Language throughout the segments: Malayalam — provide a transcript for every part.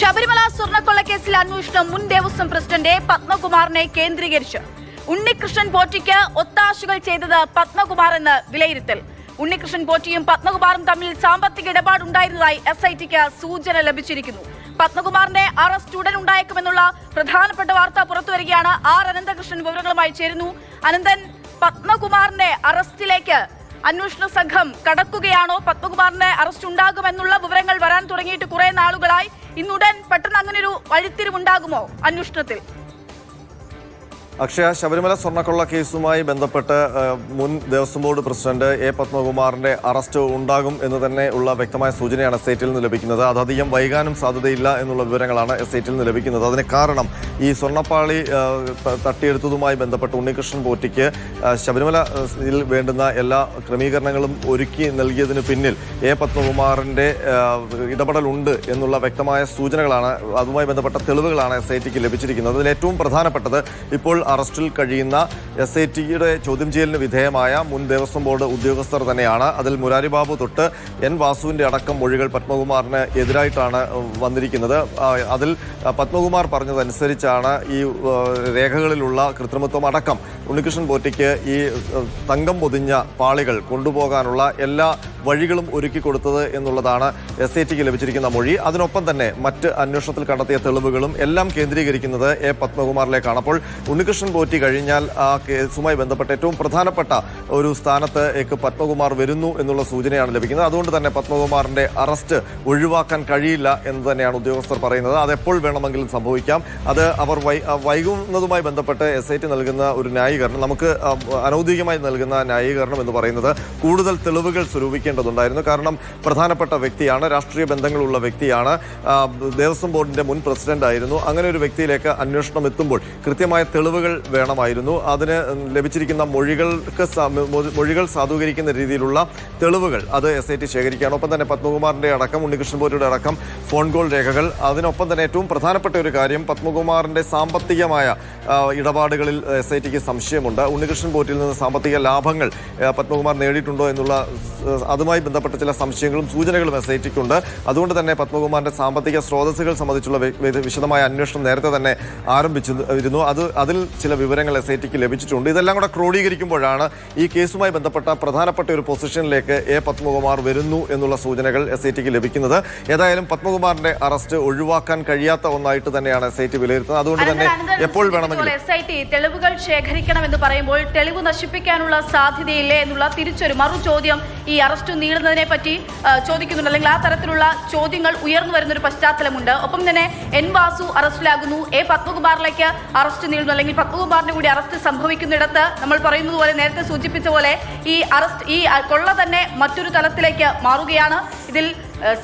ശബരിമല സ്വർണക്കൊള്ളക്കേസിൽ അന്വേഷണം മുൻ ദേവസ്വം പ്രസിഡന്റ് പത്മകുമാറിനെ കേന്ദ്രീകരിച്ച്. ഉണ്ണികൃഷ്ണൻ പോറ്റിക്ക് ഒത്താശകൾ ചെയ്തത് പത്മകുമാർ എന്ന് വിലയിരുത്തൽ. ഉണ്ണികൃഷ്ണൻ പോറ്റിയും പത്മകുമാറും തമ്മിൽ സാമ്പത്തിക ഇടപാടുണ്ടായിരുന്നതായി എസ് ഐ ടിക്ക് സൂചന ലഭിച്ചിരിക്കുന്നു. പത്മകുമാറിന്റെ അറസ്റ്റ് ഉടൻ ഉണ്ടായേക്കുമെന്നുള്ള പ്രധാനപ്പെട്ട വാർത്ത പുറത്തുവരികയാണ് ആർ അനന്തകൃഷ്ണൻ വിവരങ്ങളുമായി ചേരുന്നു. അനന്തൻ പത്മകുമാറിന്റെ അറസ്റ്റിലേക്ക് അന്വേഷണ സംഘം കടക്കുകയാണോ? പത്മകുമാറിന്റെ അറസ്റ്റ് ഉണ്ടാകുമെന്നുള്ള വിവരങ്ങൾ വരാൻ തുടങ്ങിയിട്ട് കുറെ നാളുകളായി. ഇന്നുടൻ പെട്ടെന്ന് അങ്ങനെ ഒരു വഴിത്തിരിവുണ്ടാകുമോ അന്വേഷണത്തിൽ? അക്ഷയ ശബരിമല സ്വർണക്കൊള്ള കേസുമായി ബന്ധപ്പെട്ട് മുൻ ദേവസ്വം ബോർഡ് പ്രസിഡന്റ് എ പത്മകുമാറിന്റെ അറസ്റ്റ് ഉണ്ടാകും എന്ന് തന്നെ ഉള്ള വ്യക്തമായ സൂചനയാണ് എസ്റ്റേറ്റിൽ നിന്ന് ലഭിക്കുന്നത്. അത് അധികം വൈകാനും സാധ്യതയില്ല എന്നുള്ള വിവരങ്ങളാണ് എസ്റ്റേറ്റിൽ നിന്ന് ലഭിക്കുന്നത്. അതിന് കാരണം ഈ സ്വർണപ്പാളി തട്ടിയെടുത്തതുമായി ബന്ധപ്പെട്ട് ഉണ്ണികൃഷ്ണൻ പോറ്റിക്ക് ഏഹ്, ശബരിമല ഏഹ്, യിൽ വേണ്ടുന്ന എല്ലാ ക്രമീകരണങ്ങളും ഒരുക്കി നൽകിയതിന് പിന്നിൽ എ പത്മകുമാറിന്റെ ഇടപെടലുണ്ട് എന്നുള്ള വ്യക്തമായ സൂചനകളാണ് അതുമായി ബന്ധപ്പെട്ട തെളിവുകളാണ് എസ് ലഭിച്ചിരിക്കുന്നത്. അതിൽ ഏറ്റവും പ്രധാനപ്പെട്ടത് ഇപ്പോൾ അറസ്റ്റിൽ കഴിയുന്ന എസ് ഐ ടിയുടെ ചോദ്യം ചെയ്യലിന് വിധേയമായ മുൻ ദേവസ്വം ബോർഡ് ഉദ്യോഗസ്ഥർ തന്നെയാണ്. അതിൽ മുരാരിബാബു തൊട്ട് എൻ വാസുവിന്റെ അടക്കം മൊഴികൾ പത്മകുമാറിന് എതിരായിട്ടാണ് വന്നിരിക്കുന്നത്. അതിൽ പത്മകുമാർ പറഞ്ഞതനുസരിച്ചാണ് ഈ രേഖകളിലുള്ള കൃത്രിമത്വം അടക്കം ഉണ്ണികൃഷ്ണൻ പോറ്റിക്ക് ഈ തങ്കം പൊതിഞ്ഞ പാളികൾ കൊണ്ടുപോകാനുള്ള എല്ലാ വഴികളും ഒരുക്കി കൊടുത്തത് എന്നുള്ളതാണ് എസ് ഐ ടിക്ക് ലഭിച്ചിരിക്കുന്ന മൊഴി. അതിനൊപ്പം തന്നെ മറ്റ് അന്വേഷണത്തിൽ കണ്ടെത്തിയ തെളിവുകളും എല്ലാം കേന്ദ്രീകരിക്കുന്നത് എ പത്മകുമാറിലേക്കാണ്. അപ്പോൾ ഉണ്ണികൃഷ്ണൻ പോറ്റി കഴിഞ്ഞാൽ ആ കേസുമായി ബന്ധപ്പെട്ട ഏറ്റവും പ്രധാനപ്പെട്ട ഒരു സ്ഥാനത്ത് ഏക്ക് പത്മകുമാർ വരുന്നു എന്നുള്ള സൂചനയാണ് ലഭിക്കുന്നത്. അതുകൊണ്ട് തന്നെ പത്മകുമാറിന്റെ അറസ്റ്റ് ഒഴിവാക്കാൻ കഴിയില്ല എന്ന് തന്നെയാണ് ഉദ്യോഗസ്ഥർ പറയുന്നത്. അതെപ്പോൾ വേണമെങ്കിലും സംഭവിക്കാം. അത് അവർ വൈകുന്നതുമായി ബന്ധപ്പെട്ട് എസ് നൽകുന്ന ഒരു ന്യായീകരണം നമുക്ക് അനൗദ്യോഗികമായി നൽകുന്ന ന്യായീകരണം എന്ന് പറയുന്നത് കൂടുതൽ തെളിവുകൾ സ്വരൂപിക്കേണ്ടതുണ്ടായിരുന്നു. കാരണം പ്രധാനപ്പെട്ട വ്യക്തിയാണ് രാഷ്ട്രീയ ബന്ധങ്ങളുള്ള വ്യക്തിയാണ്. ദേവസ്വം ബോർഡിന്റെ മുൻ പ്രസിഡന്റ് ആയിരുന്നു അങ്ങനെ ഒരു വ്യക്തിയിലേക്ക് അന്വേഷണം എത്തുമ്പോൾ കൃത്യമായ തെളിവുകൾ വേണമായിരുന്നു. അതിന് ലഭിച്ചിരിക്കുന്ന മൊഴികൾക്ക് മൊഴികൾ സാധൂകരിക്കുന്ന രീതിയിലുള്ള തെളിവുകൾ അത് എസ് ഐ ടി ശേഖരിക്കുകയാണ്. ഒപ്പം തന്നെ പത്മകുമാറിന്റെ അടക്കം ഉണ്ണികൃഷ്ണൻ പോരിയുടെ അടക്കം ഫോൺ കോൾ രേഖകൾ. അതിനൊപ്പം തന്നെ ഏറ്റവും പ്രധാനപ്പെട്ട ഒരു കാര്യം പത്മകുമാറിന്റെ സാമ്പത്തികമായ ഇടപാടുകളിൽ എസ് ഐ ടിക്ക് സംശയമുണ്ട്. ഉണ്ണികൃഷ്ണൻ പോറ്റിൽ നിന്ന് സാമ്പത്തിക ലാഭങ്ങൾ പത്മകുമാർ നേടിയിട്ടുണ്ടോ എന്നുള്ള അതുമായി ബന്ധപ്പെട്ട ചില സംശയങ്ങളും സൂചനകളും എസ് ഐ ടിക്കുണ്ട് അതുകൊണ്ട് തന്നെ പത്മകുമാറിന്റെ സാമ്പത്തിക സ്രോതസ്സുകൾ സംബന്ധിച്ചുള്ള വിശദമായ അന്വേഷണം നേരത്തെ തന്നെ ആരംഭിച്ചിരുന്നു അത് അതിൽ ചില വിവരങ്ങൾ എസ് ഐ ടിക്ക് ലഭിച്ചിട്ടുണ്ട്. ഇതെല്ലാം കൂടെ ക്രോഡീകരിക്കുമ്പോഴാണ് ഈ കേസുമായി ബന്ധപ്പെട്ട പ്രധാനപ്പെട്ട ഒരു പൊസിഷനിലേക്ക് എ പത്മകുമാർ വരുന്നു എന്നുള്ള സൂചനകൾ എസ് ഐ ടിക്ക് ലഭിക്കുന്നത്. ഏതായാലും പത്മകുമാറിന്റെ അറസ്റ്റ് ഒഴിവാക്കാൻ കഴിയാത്ത ഒന്നായിട്ട് തന്നെയാണ് എസ് ഐ ടി വിലയിരുത്തുന്നത്. അതുകൊണ്ട് തന്നെ എപ്പോൾ വേണമെങ്കിലും. എസ് ഐ ടി തെളിവുകൾ ശേഖരിക്കണം എന്ന് പറയുമ്പോൾ തെളിവ് നശിപ്പിക്കാനുള്ള സാധ്യതയില്ലേ എന്നുള്ള തിരിച്ചൊരു മറു ചോദ്യം ഈ അറസ്റ്റ് നീളുന്നതിനെ പറ്റി ചോദിക്കുന്നുണ്ട്. അല്ലെങ്കിൽ ആ തരത്തിലുള്ള ചോദ്യങ്ങൾ ഉയർന്നു വരുന്ന ഒരു പശ്ചാത്തലമുണ്ട്. ഒപ്പം തന്നെ എൻ വാസു അറസ്റ്റിലാകുന്നു. എ പത്മകുമാറിലേക്ക് അറസ്റ്റ് നീളുന്നു അല്ലെങ്കിൽ പത്മകുമാറിന്റെ കൂടി അറസ്റ്റ് സംഭവിക്കുന്നിടത്ത് നമ്മൾ പറയുന്നത് പോലെ നേരത്തെ സൂചിപ്പിച്ച പോലെ ഈ അറസ്റ്റ് ഈ കൊള്ള തന്നെ മറ്റൊരു തലത്തിലേക്ക് മാറുകയാണ്. ഇതിൽ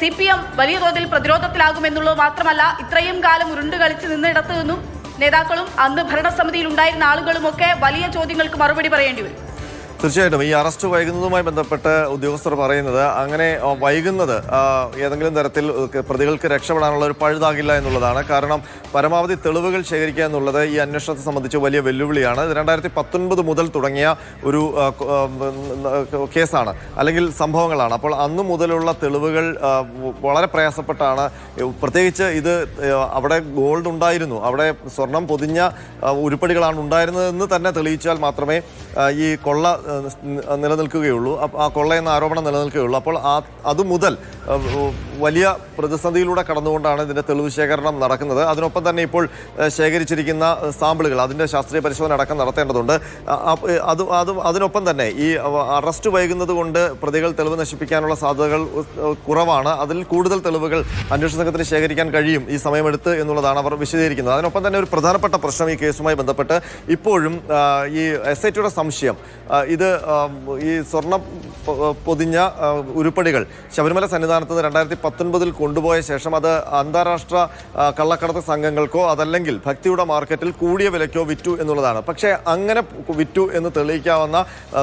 സി പി എം വലിയ തോതിൽ പ്രതിരോധത്തിലാകുമെന്നുള്ളത് മാത്രമല്ല ഇത്രയും കാലം ഉരുണ്ട് കളിച്ച് നിന്നിടത്തു നിന്നും നേതാക്കളും അന്ന് ഭരണസമിതിയിൽ ഉണ്ടായിരുന്ന ആളുകളുമൊക്കെ വലിയ ചോദ്യങ്ങൾക്ക് മറുപടി പറയേണ്ടി വരും. തീർച്ചയായിട്ടും. ഈ അറസ്റ്റ് വൈകുന്നതുമായി ബന്ധപ്പെട്ട് ഉദ്യോഗസ്ഥർ പറയുന്നത് അങ്ങനെ വൈകുന്നത് ഏതെങ്കിലും തരത്തിൽ പ്രതികൾക്ക് രക്ഷപ്പെടാനുള്ള ഒരു പഴുതാകില്ല എന്നുള്ളതാണ്. കാരണം പരമാവധി തെളിവുകൾ ശേഖരിക്കുക എന്നുള്ളത് ഈ അന്വേഷണത്തെ സംബന്ധിച്ച് വലിയ വെല്ലുവിളിയാണ്. രണ്ടായിരത്തി പത്തൊൻപത് മുതൽ തുടങ്ങിയ ഒരു കേസാണ്. അല്ലെങ്കിൽ സംഭവങ്ങളാണ്. അപ്പോൾ അന്ന് മുതലുള്ള തെളിവുകൾ വളരെ പ്രയാസപ്പെട്ടാണ്. പ്രത്യേകിച്ച് ഇത് അവിടെ ഗോൾഡ് ഉണ്ടായിരുന്നു. അവിടെ സ്വർണം പൊതിഞ്ഞ ഉരുപ്പടികളാണ് ഉണ്ടായിരുന്നതെന്ന് തന്നെ തെളിയിച്ചാൽ മാത്രമേ ഈ കൊള്ള നിലനിൽക്കുകയുള്ളൂ. ആ കൊള്ള എന്ന ആരോപണം നിലനിൽക്കുകയുള്ളൂ. അപ്പോൾ ആ അതുമുതൽ വലിയ പ്രതിസന്ധിയിലൂടെ കടന്നുകൊണ്ടാണ് ഇതിന്റെ തെളിവ് ശേഖരണം നടക്കുന്നത്. അതിനൊപ്പം തന്നെ ഇപ്പോൾ ശേഖരിച്ചിരിക്കുന്ന സാമ്പിളുകൾ അതിന്റെ ശാസ്ത്രീയ പരിശോധന അടക്കം നടത്തേണ്ടതുണ്ട്. അത് അത് അതിനൊപ്പം തന്നെ ഈ അറസ്റ്റ് വൈകുന്നത് കൊണ്ട് പ്രതികൾ തെളിവ് നശിപ്പിക്കാനുള്ള സാധ്യതകൾ കുറവാണ്. അതിൽ കൂടുതൽ തെളിവുകൾ അന്വേഷണ സംഘത്തിന് ശേഖരിക്കാൻ കഴിയും ഈ സമയമെടുത്ത് എന്നുള്ളതാണ് അവർ വിശദീകരിക്കുന്നത്. അതിനൊപ്പം തന്നെ ഒരു പ്രധാനപ്പെട്ട പ്രശ്നം ഈ കേസുമായി ബന്ധപ്പെട്ട് ഇപ്പോഴും ഈ എസ് ഐ ടിയുടെ സംശയം. ഇത് ഈ സ്വർണം പൊതിഞ്ഞ ഉരുപ്പടികൾ ശബരിമല സന്നിധാനത്ത് നിന്ന് രണ്ടായിരത്തി പത്തൊൻപതിൽ കൊണ്ടുപോയ ശേഷം അത് അന്താരാഷ്ട്ര കള്ളക്കടത്ത് സംഘങ്ങൾക്കോ അതല്ലെങ്കിൽ ഭക്തിയുടെ മാർക്കറ്റിൽ കൂടിയ വിലയ്ക്കോ വിറ്റു എന്നുള്ളതാണ്. പക്ഷേ അങ്ങനെ വിറ്റു എന്ന് തെളിയിക്കാവുന്ന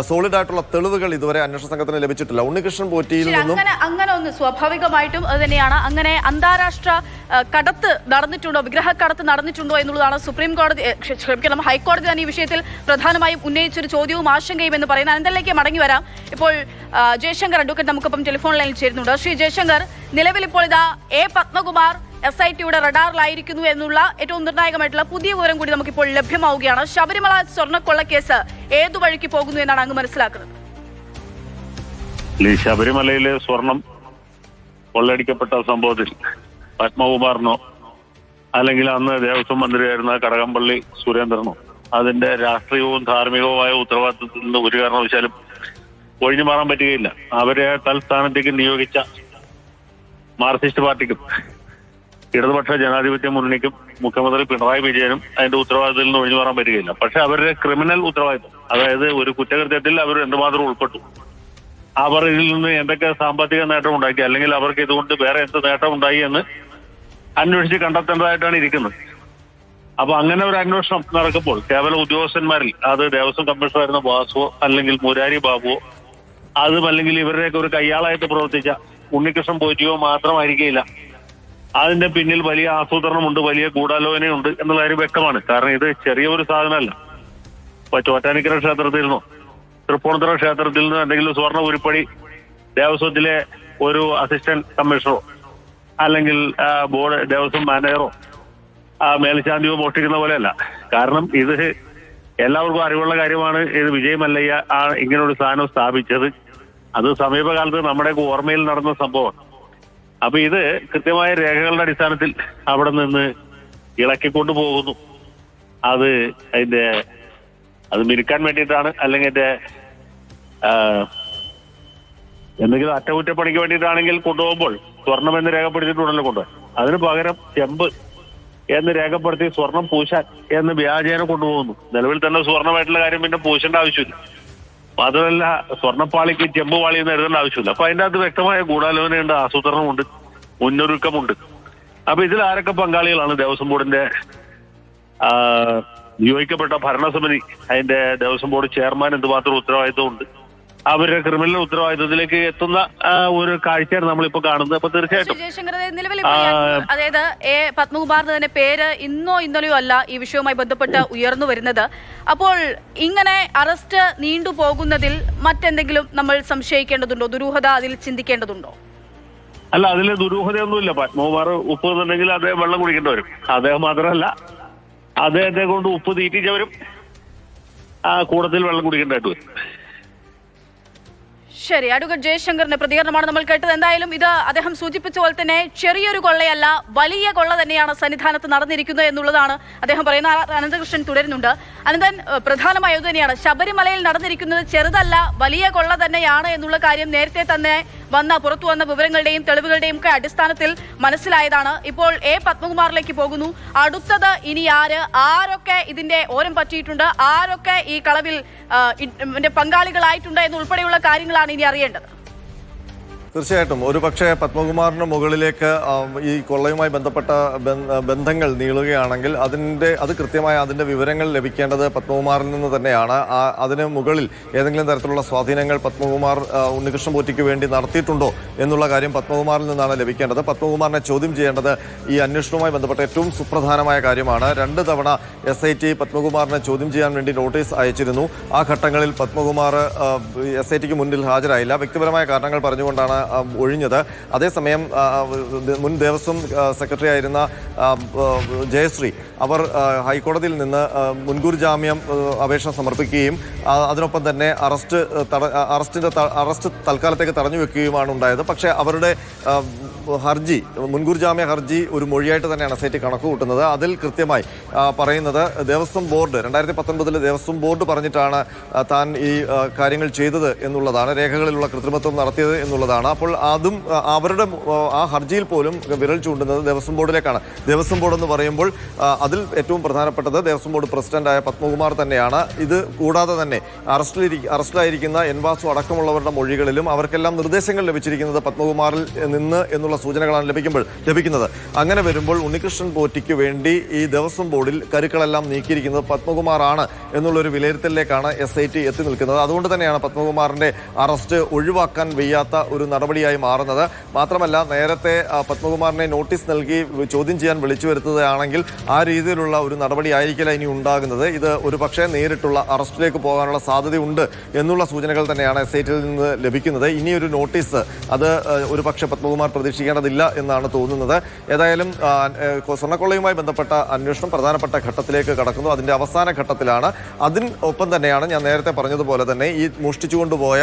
സോളിഡ് ആയിട്ടുള്ള തെളിവുകൾ ഇതുവരെ അന്വേഷണ സംഘത്തിന് ലഭിച്ചിട്ടില്ല. ഉണ്ണികൃഷ്ണൻ പോറ്റിയിൽ നിന്നും അങ്ങനെ ഒന്ന് സ്വാഭാവികമായിട്ടും അത് തന്നെയാണ്. അങ്ങനെ അന്താരാഷ്ട്ര കടത്ത് നടന്നിട്ടുണ്ടോ വിഗ്രഹ കടത്ത് നടന്നിട്ടുണ്ടോ എന്നുള്ളതാണ് സുപ്രീം കോടതി ക്ഷമിക്കണം ഹൈക്കോടതി തന്നെ ഈ വിഷയത്തിൽ പ്രധാനമായും ഉന്നയിച്ചൊരു ചോദ്യവും ആശങ്കയും എന്ന് പറയുന്നത് അനന്തലിലേക്ക് മടങ്ങി വരാം. ഇപ്പോൾ ജയശങ്കർ അഡ്വക്കേറ്റ് നമുക്കിപ്പം ടെലിഫോൺ ലൈനിൽ ചേരുന്നുണ്ട്. ശ്രീ ജയശങ്കർ നിലവിൽ ഇപ്പോൾ ഇതാ എ പത്മകുമാർ എസ് ഐ ടിയുടെ റഡാറിലായിരിക്കുന്നു എന്നുള്ള ഏറ്റവും നിർണായകമായിട്ടുള്ള പുതിയ വിവരം കൂടി നമുക്കിപ്പോൾ ലഭ്യമാവുകയാണ്. ശബരിമല സ്വർണക്കൊള്ള കേസ് ഏതു വഴിക്ക് പോകുന്നു എന്നാണ് അങ്ങ് മനസ്സിലാക്കുന്നത്? ശബരിമലയിലെ സ്വർണം കൊള്ളടിക്കപ്പെട്ട സംഭവത്തിൽ പത്മകുമാറിനോ അല്ലെങ്കിൽ അന്ന് ദേവസ്വം മന്ത്രിയായിരുന്ന കടകംപള്ളി സുരേന്ദ്രനോ അതിന്റെ രാഷ്ട്രീയവും ധാർമ്മികവുമായ ഉത്തരവാദിത്വത്തിൽ നിന്ന് ഒരു കാരണവശാലും ഒഴിഞ്ഞു മാറാൻ പറ്റുകയില്ല. അവരെ തൽസ്ഥാനത്തേക്ക് നിയോഗിച്ച മാർക്സിസ്റ്റ് പാർട്ടിക്കും ഇടതുപക്ഷ ജനാധിപത്യ മുന്നണിക്കും മുഖ്യമന്ത്രി പിണറായി വിജയനും അതിന്റെ ഉത്തരവാദിത്തത്തിൽ നിന്ന് ഒഴിഞ്ഞു മാറാൻ പറ്റുകയില്ല. പക്ഷെ അവരുടെ ക്രിമിനൽ ഉത്തരവാദിത്തം അതായത് ഒരു കുറ്റകൃത്യത്തിൽ അവർ എന്തുമാത്രം ഉൾപ്പെട്ടു. അവർ ഇതിൽ നിന്ന് എന്തൊക്കെ സാമ്പത്തിക നേട്ടം ഉണ്ടാക്കി അല്ലെങ്കിൽ അവർക്ക് ഇതുകൊണ്ട് വേറെ എന്ത് നേട്ടം ഉണ്ടായി എന്ന് അന്വേഷിച്ച് കണ്ടെത്തേണ്ടതായിട്ടാണ് ഇരിക്കുന്നത്. അപ്പൊ അങ്ങനെ ഒരു അന്വേഷണം നടക്കുമ്പോൾ കേവല ഉദ്യോഗസ്ഥന്മാരിൽ അത് ദേവസ്വം കമ്മീഷണറായിരുന്ന വാസുവോ അല്ലെങ്കിൽ മുരാരി ബാബുവോ അതും അല്ലെങ്കിൽ ഇവരുടെയൊക്കെ ഒരു കയ്യാളായിട്ട് പ്രവർത്തിച്ച ഉണ്ണികൃഷ്ണൻ പോറ്റിയോ മാത്രമായിരിക്കില്ല. അതിന്റെ പിന്നിൽ വലിയ ആസൂത്രണമുണ്ട് വലിയ ഗൂഢാലോചനയുണ്ട് എന്നുള്ള കാര്യം വ്യക്തമാണ്. കാരണം ഇത് ചെറിയ ഒരു സാധനമല്ല. ഇപ്പൊ ചോറ്റാനിക്കര ക്ഷേത്രത്തിൽ നിന്നോ തൃപ്പൂണിത്തുറ ക്ഷേത്രത്തിൽ നിന്നോ എന്തെങ്കിലും സ്വർണ ഉരുപ്പടി ദേവസ്വത്തിലെ ഒരു അസിസ്റ്റന്റ് കമ്മീഷണറോ അല്ലെങ്കിൽ ബോർഡ് ദേവസ്വം മാനേജറോ മേൽശാന്തിയോ മോഷ്ടിക്കുന്ന പോലെയല്ല. കാരണം ഇത് എല്ലാവർക്കും അറിവുള്ള കാര്യമാണ്. ഇത് വിജയ് മല്ലയ്യ ആ ഇങ്ങനൊരു സാധനം സ്ഥാപിച്ചത്. അത് സമീപകാലത്ത് നമ്മുടെ ഓർമ്മയിൽ നടന്ന സംഭവമാണ് അപ്പൊ ഇത് കൃത്യമായ രേഖകളുടെ അടിസ്ഥാനത്തിൽ അവിടെ നിന്ന് ഇളക്കിക്കൊണ്ടു പോകുന്നു. അത് അതിന്റെ അത് മിനുക്കാൻ വേണ്ടിയിട്ടാണ് അല്ലെങ്കിൽ ആ, എന്തെങ്കിലും അറ്റകുറ്റപ്പണിക്ക് വേണ്ടിയിട്ടാണെങ്കിൽ കൊണ്ടുപോകുമ്പോൾ സ്വർണം എന്ന് രേഖപ്പെടുത്തിയിട്ടുണ്ടല്ലോ കൊണ്ടുപോയി അതിന് പകരം ചെമ്പ് എന്ന് രേഖപ്പെടുത്തി സ്വർണം പൂശാൻ എന്ന് വ്യാജേന കൊണ്ടുപോകുന്നു. നിലവിൽ തന്നെ സ്വർണമായിട്ടുള്ള കാര്യം പിന്നെ പൂശേണ്ട ആവശ്യമില്ല. മാത്രമല്ല സ്വർണപ്പാളിക്ക് ചെമ്പുപാളി എന്ന് എഴുതേണ്ട ആവശ്യമില്ല. അപ്പൊ അതിന്റെ അകത്ത് വ്യക്തമായ ഗൂഢാലോചനയുണ്ട് ആസൂത്രണമുണ്ട് മുന്നൊരുക്കമുണ്ട്. അപ്പൊ ഇതിൽ ആരൊക്കെ പങ്കാളികളാണ് ദേവസ്വം ബോർഡിന്റെ നിയോഗിക്കപ്പെട്ട ഭരണസമിതി അതിന്റെ ദേവസ്വം ബോർഡ് ചെയർമാൻ എന്തുമാത്രം ഉത്തരവാദിത്വമുണ്ട്? അവരുടെ ക്രിമിനൽ ഉത്തരവാദിത്വത്തിലേക്ക് എത്തുന്ന ഒരു കാഴ്ചയാണ് നമ്മളിപ്പോ കാണുന്നത്. അപ്പൊ തീർച്ചയായിട്ടും. നിലവിൽ അതായത് എ പത്മകുമാറിന്റെ തന്നെ പേര് ഇന്നോ ഇന്നലെയോ അല്ല ഈ വിഷയവുമായി ബന്ധപ്പെട്ട് ഉയർന്നു വരുന്നത്. അപ്പോൾ ഇങ്ങനെ അറസ്റ്റ് നീണ്ടുപോകുന്നതിൽ മറ്റെന്തെങ്കിലും നമ്മൾ സംശയിക്കേണ്ടതുണ്ടോ? ദുരൂഹത അതിൽ ചിന്തിക്കേണ്ടതുണ്ടോ? അല്ല അതിൽ ദുരൂഹതയൊന്നുമില്ല. പത്മകുമാർ ഉപ്പ് എന്നുണ്ടെങ്കിൽ അദ്ദേഹം വെള്ളം കുടിക്കേണ്ടി വരും. അദ്ദേഹം മാത്രമല്ല അദ്ദേഹത്തെ കൊണ്ട് ഉപ്പ് തീറ്റിച്ചവരും ആ കൂടത്തിൽ വെള്ളം കുടിക്കേണ്ടതായിട്ട് വരും. ശരി അഡ്വക്കേറ്റ് ജയശങ്കറിന്റെ പ്രതികരണമാണ് നമ്മൾ കേട്ടത്. എന്തായാലും ഇത് അദ്ദേഹം സൂചിപ്പിച്ച പോലെ തന്നെ ചെറിയൊരു കൊള്ളയല്ല വലിയ കൊള്ള തന്നെയാണ് സന്നിധാനത്ത് നടന്നിരിക്കുന്നത് എന്നുള്ളതാണ് അദ്ദേഹം പറയുന്ന അനന്തകൃഷ്ണൻ തുടരുന്നുണ്ട്. അനന്തൻ പ്രധാനമായത് തന്നെയാണ്. ശബരിമലയിൽ നടന്നിരിക്കുന്നത് ചെറുതല്ല വലിയ കൊള്ള തന്നെയാണ് എന്നുള്ള കാര്യം നേരത്തെ തന്നെ വന്ന പുറത്തു വന്ന വിവരങ്ങളുടെയും തെളിവുകളുടെയും ഒക്കെ അടിസ്ഥാനത്തിൽ മനസ്സിലായതാണ്. ഇപ്പോൾ എ പത്മകുമാറിലേക്ക് പോകുന്നു. അടുത്തത് ഇനി ആര്? ആരൊക്കെ ഇതിന്റെ ഓരം പറ്റിയിട്ടുണ്ട്? ആരൊക്കെ ഈ കളവിൽ പങ്കാളികളായിട്ടുണ്ട് എന്നുൾപ്പെടെയുള്ള കാര്യങ്ങളാണ് ഇനി അറിയേണ്ടത്. തീർച്ചയായിട്ടും. ഒരു പക്ഷേ പത്മകുമാറിന് മുകളിലേക്ക് ഈ കൊള്ളയുമായി ബന്ധപ്പെട്ട ബന്ധങ്ങൾ നീളുകയാണെങ്കിൽ അതിന്റെ അത് കൃത്യമായ അതിന്റെ വിവരങ്ങൾ ലഭിക്കേണ്ടത് പത്മകുമാറിൽ നിന്ന് തന്നെയാണ്. അതിന് മുകളിൽ ഏതെങ്കിലും തരത്തിലുള്ള സ്വാധീനങ്ങൾ പത്മകുമാർ ഉണ്ണികൃഷ്ണൻ പോറ്റിക്ക് വേണ്ടി നടത്തിയിട്ടുണ്ടോ എന്നുള്ള കാര്യം പത്മകുമാറിൽ നിന്നാണ് ലഭിക്കേണ്ടത്. പത്മകുമാറിനെ ചോദ്യം ചെയ്യേണ്ടത് ഈ അന്വേഷണവുമായി ബന്ധപ്പെട്ട ഏറ്റവും സുപ്രധാനമായ കാര്യമാണ്. രണ്ട് തവണ എസ് ഐ ടി പത്മകുമാറിനെ ചോദ്യം ചെയ്യാൻ വേണ്ടി നോട്ടീസ് അയച്ചിരുന്നു. ആ ഘട്ടങ്ങളിൽ പത്മകുമാർ എസ് ഐ ടിക്ക് മുന്നിൽ ഹാജരായില്ല. വ്യക്തിപരമായ കാരണങ്ങൾ പറഞ്ഞുകൊണ്ടാണ് ഒഴിഞ്ഞത്. അതേസമയം മുൻ ദേവസ്വം സെക്രട്ടറി ആയിരുന്ന ജയശ്രീ അവർ ഹൈക്കോടതിയിൽ നിന്ന് മുൻകൂർ ജാമ്യം അപേക്ഷ സമർപ്പിക്കുകയും അതിനൊപ്പം തന്നെ അറസ്റ്റ് അറസ്റ്റിന്റെ അറസ്റ്റ് തൽക്കാലത്തേക്ക് തടഞ്ഞു വെക്കുകയുമാണ് ഉണ്ടായത്. പക്ഷേ അവരുടെ ഹർജി മുൻകൂർ ജാമ്യ ഹർജി ഒരു മൊഴിയായിട്ട് തന്നെയാണ് ടി കണക്ക് കൂട്ടുന്നത്. അതിൽ കൃത്യമായി പറയുന്നത് ദേവസ്വം ബോർഡ് രണ്ടായിരത്തി പത്തൊൻപതിൽ ദേവസ്വം ബോർഡ് പറഞ്ഞിട്ടാണ് താൻ ഈ കാര്യങ്ങൾ ചെയ്തത് എന്നുള്ളതാണ് രേഖകളിലുള്ള കൃത്രിമത്വം നടത്തിയത് എന്നുള്ളതാണ്. അപ്പോൾ അതും അവരുടെ ആ ഹർജിയിൽ പോലും വിരൽ ചൂണ്ടുന്നത് ദേവസ്വം ബോർഡിലേക്കാണ്. ദേവസ്വം ബോർഡ് എന്ന് പറയുമ്പോൾ അതിൽ ഏറ്റവും പ്രധാനപ്പെട്ടത് ദേവസ്വം ബോർഡ് പ്രസിഡന്റായ പത്മകുമാർ തന്നെയാണ്. ഇത് കൂടാതെ തന്നെ അറസ്റ്റിലിരി അറസ്റ്റിലായിരിക്കുന്ന എൻവാസു അടക്കമുള്ളവരുടെ മൊഴികളിലും അവർക്കെല്ലാം നിർദ്ദേശങ്ങൾ ലഭിച്ചിരിക്കുന്നത് പത്മകുമാറിൽ നിന്ന് എന്നുള്ള സൂചനകളാണ് ലഭിക്കുമ്പോൾ ലഭിക്കുന്നത്. അങ്ങനെ വരുമ്പോൾ ഉണ്ണികൃഷ്ണൻ പോറ്റിക്ക് വേണ്ടി ഈ ദേവസ്വം ബോർഡിൽ കരുക്കളെല്ലാം നീക്കിയിരിക്കുന്നത് പത്മകുമാറാണ് എന്നുള്ളൊരു വിലയിരുത്തലിലേക്കാണ് എസ് ഐ ടി എത്തി നിൽക്കുന്നത്. അതുകൊണ്ട് തന്നെയാണ് പത്മകുമാറിന്റെ അറസ്റ്റ് ഒഴിവാക്കാൻ വയ്യാത്ത ഒരു നടപടിയായി മാറുന്നത്. മാത്രമല്ല നേരത്തെ പത്മകുമാറിനെ നോട്ടീസ് നൽകി ചോദ്യം ചെയ്യാൻ വിളിച്ചു വരുത്തുകയാണെങ്കിൽ ആ രീതിയിലുള്ള ഒരു നടപടി ആയിരിക്കില്ല ഇനി ഉണ്ടാകുന്നത്. ഇത് ഒരു പക്ഷേ നേരിട്ടുള്ള അറസ്റ്റിലേക്ക് പോകാനുള്ള സാധ്യതയുണ്ട് എന്നുള്ള സൂചനകൾ തന്നെയാണ് എസ് നിന്ന് ലഭിക്കുന്നത്. ഇനിയൊരു നോട്ടീസ്. അത് ആ, ഒരു പക്ഷേ പത്മകുമാർ പ്രതീക്ഷിക്കാൻ സംശയിക്കേണ്ടതില്ല എന്നാണ് തോന്നുന്നത്. ഏതായാലും സ്വർണക്കൊള്ളയുമായി ബന്ധപ്പെട്ട അന്വേഷണം പ്രധാനപ്പെട്ട ഘട്ടത്തിലേക്ക് കടക്കുന്നു. അതിന്റെ അവസാന ഘട്ടത്തിലാണ്. അതിന് ഒപ്പം തന്നെയാണ് ഞാൻ നേരത്തെ പറഞ്ഞതുപോലെ തന്നെ ഈ മോഷ്ടിച്ചുകൊണ്ടുപോയ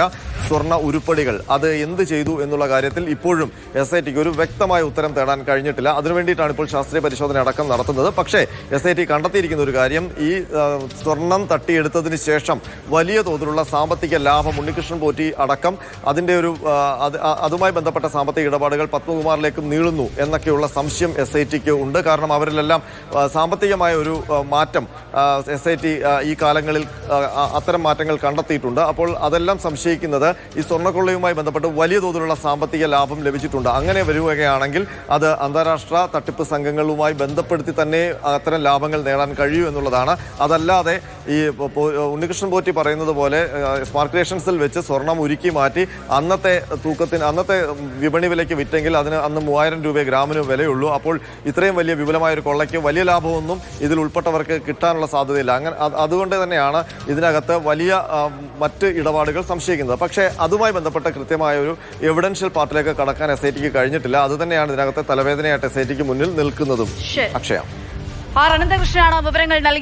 സ്വർണ ഉരുപ്പടികൾ. അത് എന്ത് ചെയ്തു എന്നുള്ള കാര്യത്തിൽ ഇപ്പോഴും എസ് ഐ ടിക്ക് ഒരു വ്യക്തമായ ഉത്തരം തേടാൻ കഴിഞ്ഞിട്ടില്ല. അതിനുവേണ്ടിയിട്ടാണ് ഇപ്പോൾ ശാസ്ത്രീയ പരിശോധന അടക്കം നടത്തുന്നത്. പക്ഷേ എസ് ഐ ടി കണ്ടെത്തിയിരിക്കുന്ന ഒരു കാര്യം ഈ സ്വർണം തട്ടിയെടുത്തതിന് ശേഷം വലിയ തോതിലുള്ള സാമ്പത്തിക ലാഭം ഉണ്ണികൃഷ്ണൻ പോറ്റി അടക്കം അതിന്റെ ഒരു അതുമായി ബന്ധപ്പെട്ട സാമ്പത്തിക ഇടപാടുകൾ പത്മകുമാറിലേക്ക് നീളുന്നു എന്നൊക്കെയുള്ള സംശയം എസ് ഐ ടിക്ക് ഉണ്ട്. കാരണം അവരിലെല്ലാം സാമ്പത്തികമായ ഒരു മാറ്റം എസ് ഐ ടി ഈ കാലങ്ങളിൽ അത്തരം മാറ്റങ്ങൾ കണ്ടെത്തിയിട്ടുണ്ട്. അപ്പോൾ അതെല്ലാം സംശയിക്കുന്നത് ഈ സ്വർണക്കൊള്ളയുമായി ബന്ധപ്പെട്ട് വലിയ തോതിലുള്ള സാമ്പത്തിക ലാഭം ലഭിച്ചിട്ടുണ്ട്. അങ്ങനെ വരികയാണെങ്കിൽ അത് അന്താരാഷ്ട്ര തട്ടിപ്പ് സംഘങ്ങളുമായി ബന്ധപ്പെടുത്തി തന്നെ അത്തരം ലാഭങ്ങൾ നേടാൻ കഴിയൂ എന്നുള്ളതാണ്. അതല്ലാതെ ഈ ഉണ്ണികൃഷ്ണൻ പോറ്റി പറയുന്നത് പോലെ സ്മാർട്ട് ക്രിയേഷൻസിൽ വെച്ച് സ്വർണം ഉരുക്കി മാറ്റി അന്നത്തെ തൂക്കത്തിന് അന്നത്തെ വിപണി വിലയ്ക്ക് വിറ്റെങ്കിൽ അതിന് അന്ന് മൂവായിരം രൂപ ഗ്രാമിന് വിലയുള്ളൂ. അപ്പോൾ ഇത്രയും വലിയ വിപുലമായ ഒരു കൊള്ളയ്ക്ക് വലിയ ലാഭമൊന്നും ഇതിൽ ഉൾപ്പെട്ടവർക്ക് കിട്ടാനുള്ള സാധ്യതയില്ല. അങ്ങനെ അതുകൊണ്ട് തന്നെയാണ് ഇതിനകത്ത് വലിയ മറ്റ് ഇടപാടുകൾ സംശയിക്കുന്നത്. പക്ഷേ അതുമായി ബന്ധപ്പെട്ട കൃത്യമായ ഒരു എവിഡൻഷ്യൽ പാർട്ടിലേക്ക് കടക്കാൻ എസ് ഐ ടിക്ക് കഴിഞ്ഞിട്ടില്ല. അത് തന്നെയാണ് ഇതിനകത്തെ തലവേദനയായിട്ട് എസ് ഐ ടിക്ക് മുന്നിൽ നിൽക്കുന്നതും. അക്ഷയ. ആർ അനന്തകൃഷ്ണനാണ് വിവരങ്ങൾ നൽകി